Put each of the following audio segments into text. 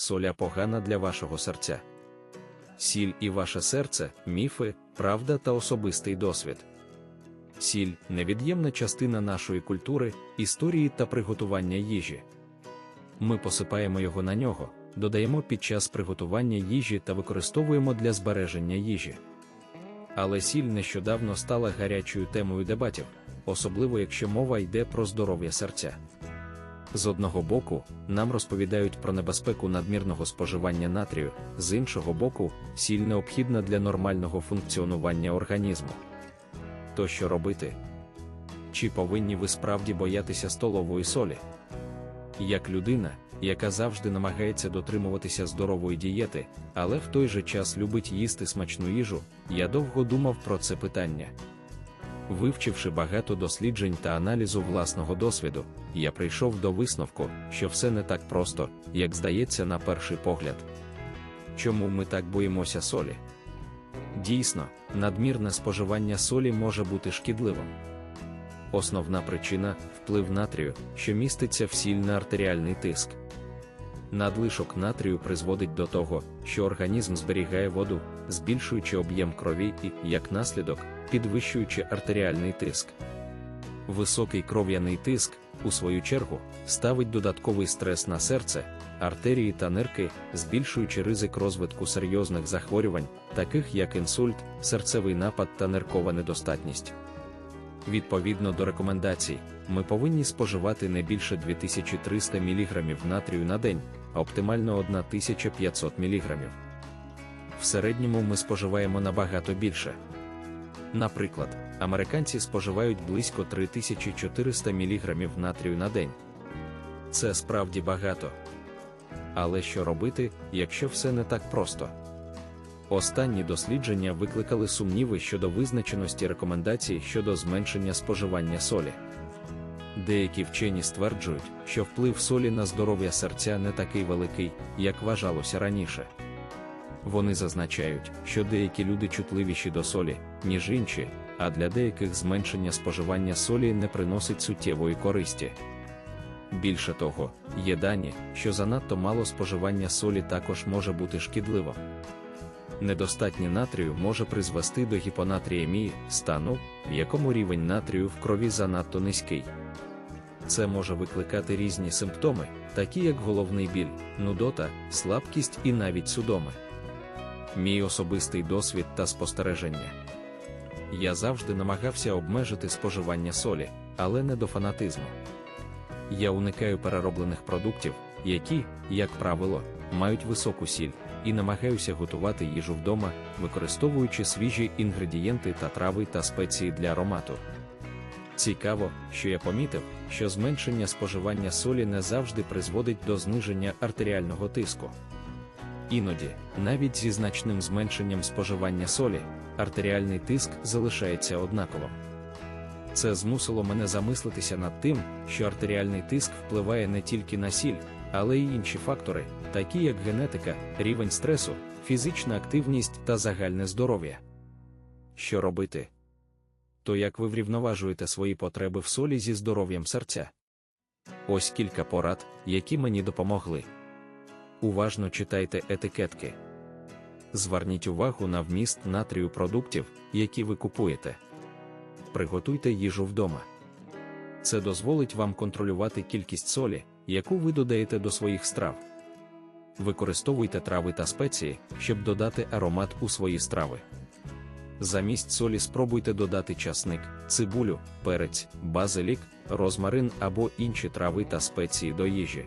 соля погана для вашого серця. Сіль і ваше серце міфи, правда та особистий досвід. Сіль невід'ємна частина нашої культури, історії та приготування їжі. Ми посипаємо його на нього, додаємо під час приготування їжі та використовуємо для збереження їжі. Але сіль нещодавно стала гарячою темою дебатів, особливо якщо мова йде про здоров'я серця. З одного боку, нам розповідають про небезпеку надмірного споживання натрію, з іншого боку, сіль необхідна для нормального функціонування організму. То що робити? Чи повинні ви справді боятися столової солі? Як людина, яка завжди намагається дотримуватися здорової дієти, але в той же час любить їсти смачну їжу, я довго думав про це питання. Вивчивши багато досліджень та аналізу власного досвіду, я прийшов до висновку, що все не так просто, як здається на перший погляд. Чому ми так боїмося солі? Дійсно, надмірне споживання солі може бути шкідливим. Основна причина вплив натрію, що міститься в сіль на артеріальний тиск. Надлишок натрію призводить до того, що організм зберігає воду, збільшуючи об'єм крові і, як наслідок, підвищуючи артеріальний тиск. Високий кров'яний тиск, у свою чергу, ставить додатковий стрес на серце, артерії та нирки, збільшуючи ризик розвитку серйозних захворювань, таких як інсульт, серцевий напад та ниркова недостатність. Відповідно до рекомендацій, ми повинні споживати не більше 2300 мг натрію на день, а оптимально 1500 мг. В середньому ми споживаємо набагато більше. Наприклад, американці споживають близько 3400 мг натрію на день. Це справді багато. Але що робити, якщо все не так просто? Останні дослідження викликали сумніви щодо визначеності рекомендацій щодо зменшення споживання солі. Деякі вчені стверджують, що вплив солі на здоров'я серця не такий великий, як вважалося раніше. Вони зазначають, що деякі люди чутливіші до солі, ніж інші, а для деяких зменшення споживання солі не приносить суттєвої користі. Більше того, є дані, що занадто мало споживання солі також може бути шкідливим. Недостатнє натрію може призвести до гіпонатріємії, стану, в якому рівень натрію в крові занадто низький. Це може викликати різні симптоми, такі як головний біль, нудота, слабкість і навіть судоми. Мій особистий досвід та спостереження. Я завжди намагався обмежити споживання солі, але не до фанатизму. Я уникаю перероблених продуктів, які, як правило, мають високу сіль, і намагаюся готувати їжу вдома, використовуючи свіжі інгредієнти та трави та спеції для аромату. Цікаво, що я помітив, що зменшення споживання солі не завжди призводить до зниження артеріального тиску. Іноді, навіть зі значним зменшенням споживання солі, артеріальний тиск залишається однаковим. Це змусило мене замислитися над тим, що артеріальний тиск впливає не тільки на сіль, але й інші фактори, такі як генетика, рівень стресу, фізична активність та загальне здоров'я. Що робити? То як ви врівноважуєте свої потреби в солі зі здоров'ям серця? Ось кілька порад, які мені допомогли. Уважно читайте етикетки. Зверніть увагу на вміст натрію продуктів, які ви купуєте. Приготуйте їжу вдома. Це дозволить вам контролювати кількість солі, яку ви додаєте до своїх страв. Використовуйте трави та спеції, щоб додати аромат у свої страви. Замість солі спробуйте додати часник, цибулю, перець, базилік, розмарин або інші трави та спеції до їжі.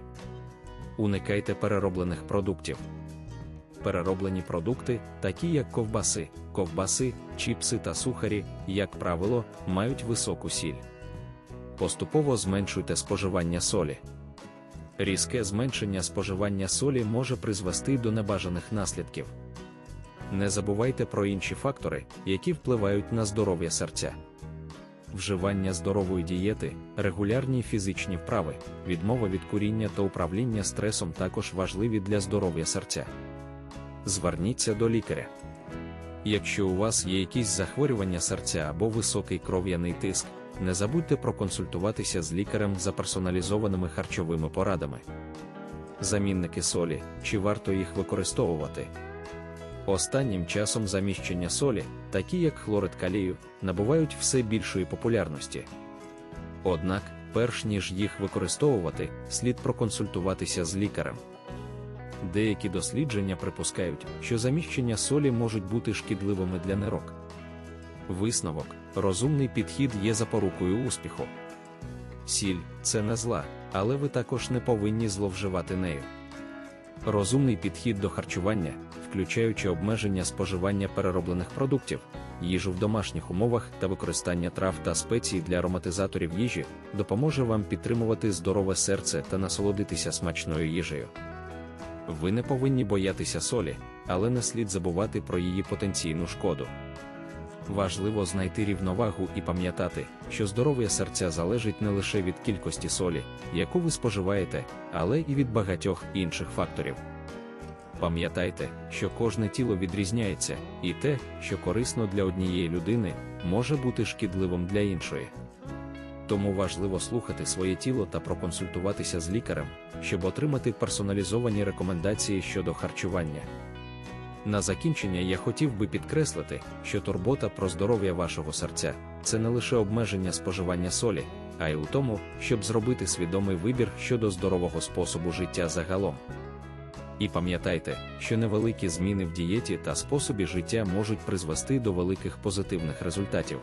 Уникайте перероблених продуктів. Перероблені продукти, такі як ковбаси, ковбаси, чіпси та сухарі, як правило, мають високу сіль. Поступово зменшуйте споживання солі. Різке зменшення споживання солі може призвести до небажаних наслідків. Не забувайте про інші фактори, які впливають на здоров'я серця. Вживання здорової дієти, регулярні фізичні вправи, відмова від куріння та управління стресом також важливі для здоров'я серця. Зверніться до лікаря. Якщо у вас є якісь захворювання серця або високий кров'яний тиск, не забудьте проконсультуватися з лікарем за персоналізованими харчовими порадами. замінники солі, чи варто їх використовувати. Останнім часом заміщення солі, такі як хлорид калію, набувають все більшої популярності. Однак, перш ніж їх використовувати, слід проконсультуватися з лікарем. Деякі дослідження припускають, що заміщення солі можуть бути шкідливими для нирок. Висновок, розумний підхід є запорукою успіху. Сіль це не зла, але ви також не повинні зловживати нею. Розумний підхід до харчування, включаючи обмеження споживання перероблених продуктів, їжу в домашніх умовах та використання трав та спецій для ароматизаторів їжі, допоможе вам підтримувати здорове серце та насолодитися смачною їжею. Ви не повинні боятися солі, але не слід забувати про її потенційну шкоду. Важливо знайти рівновагу і пам'ятати, що здоров'я серця залежить не лише від кількості солі, яку ви споживаєте, але і від багатьох інших факторів. Пам'ятайте, що кожне тіло відрізняється, і те, що корисно для однієї людини, може бути шкідливим для іншої. Тому важливо слухати своє тіло та проконсультуватися з лікарем, щоб отримати персоналізовані рекомендації щодо харчування. На закінчення я хотів би підкреслити, що турбота про здоров'я вашого серця це не лише обмеження споживання солі, а й у тому, щоб зробити свідомий вибір щодо здорового способу життя загалом. І пам'ятайте, що невеликі зміни в дієті та способі життя можуть призвести до великих позитивних результатів.